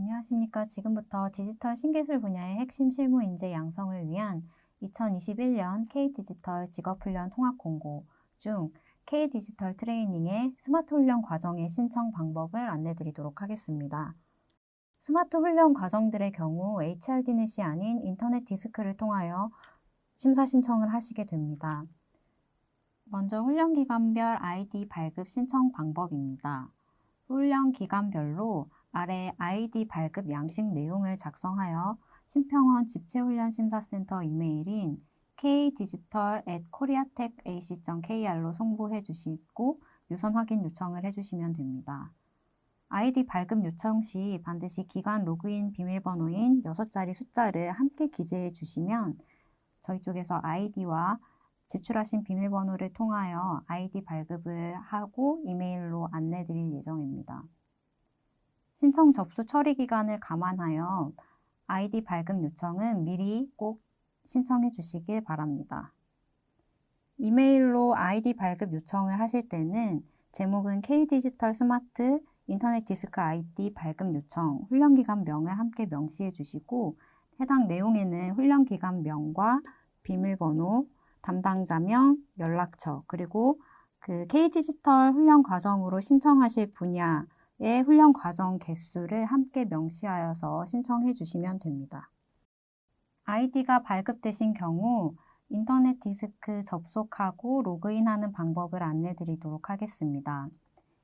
안녕하십니까. 지금부터 디지털 신기술 분야의 핵심 실무 인재 양성을 위한 2021년 K디지털 직업훈련 통합 공고 중 K디지털 트레이닝의 스마트 훈련 과정의 신청 방법을 안내드리도록 하겠습니다. 스마트 훈련 과정들의 경우 HRD넷이 아닌 인터넷 디스크를 통하여 심사 신청을 하시게 됩니다. 먼저 훈련 기간별 아이디 발급 신청 방법입니다. 훈련 기간별로 아래 아이디 발급 양식 내용을 작성하여 신평원 집체훈련 심사센터 이메일인 kdigital@koreatechac.kr로 송부해 주시고 유선 확인 요청을 해주시면 됩니다. 아이디 발급 요청 시 반드시 기관 로그인 비밀번호인 6자리 숫자를 함께 기재해 주시면 저희 쪽에서 아이디와 제출하신 비밀번호를 통하여 아이디 발급을 하고 이메일로 안내 드릴 예정입니다. 신청 접수 처리 기간을 감안하여 아이디 발급 요청은 미리 꼭 신청해 주시길 바랍니다. 이메일로 아이디 발급 요청을 하실 때는 제목은 K디지털 스마트 인터넷 디스크 아이디 발급 요청 훈련 기간 명을 함께 명시해 주시고 해당 내용에는 훈련 기간 명과 비밀번호, 담당자명, 연락처, 그리고 그 K디지털 훈련 과정으로 신청하실 분야 의 훈련 과정 개수를 함께 명시하여서 신청해 주시면 됩니다. 아이디가 발급되신 경우 인터넷 디스크 접속하고 로그인하는 방법을 안내 드리도록 하겠습니다.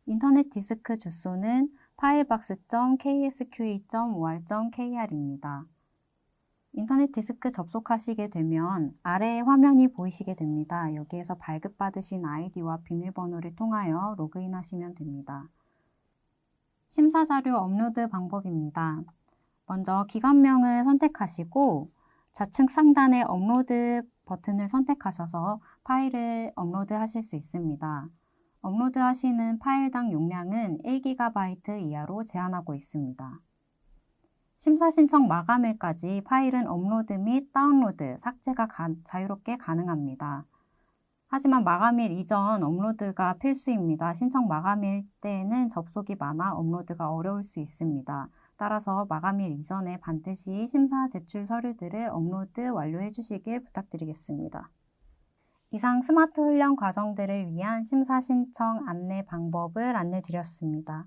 인터넷 디스크 주소는 파일박스.ksqa.or.kr입니다. 인터넷 디스크 접속하시게 되면 아래의 화면이 보이시게 됩니다. 여기에서 발급받으신 아이디와 비밀번호를 통하여 로그인하시면 됩니다. 심사 자료 업로드 방법입니다. 먼저 기관명을 선택하시고 좌측 상단의 업로드 버튼을 선택하셔서 파일을 업로드 하실 수 있습니다. 업로드 하시는 파일당 용량은 1GB 이하로 제한하고 있습니다. 심사 신청 마감일까지 파일은 업로드 및 다운로드, 삭제가 가, 자유롭게 가능합니다. 하지만 마감일 이전 업로드가 필수입니다. 신청 마감일 때에는 접속이 많아 업로드가 어려울 수 있습니다. 따라서 마감일 이전에 반드시 심사 제출 서류들을 업로드 완료해 주시길 부탁드리겠습니다. 이상 스마트 훈련 과정들을 위한 심사 신청 안내 방법을 안내 드렸습니다.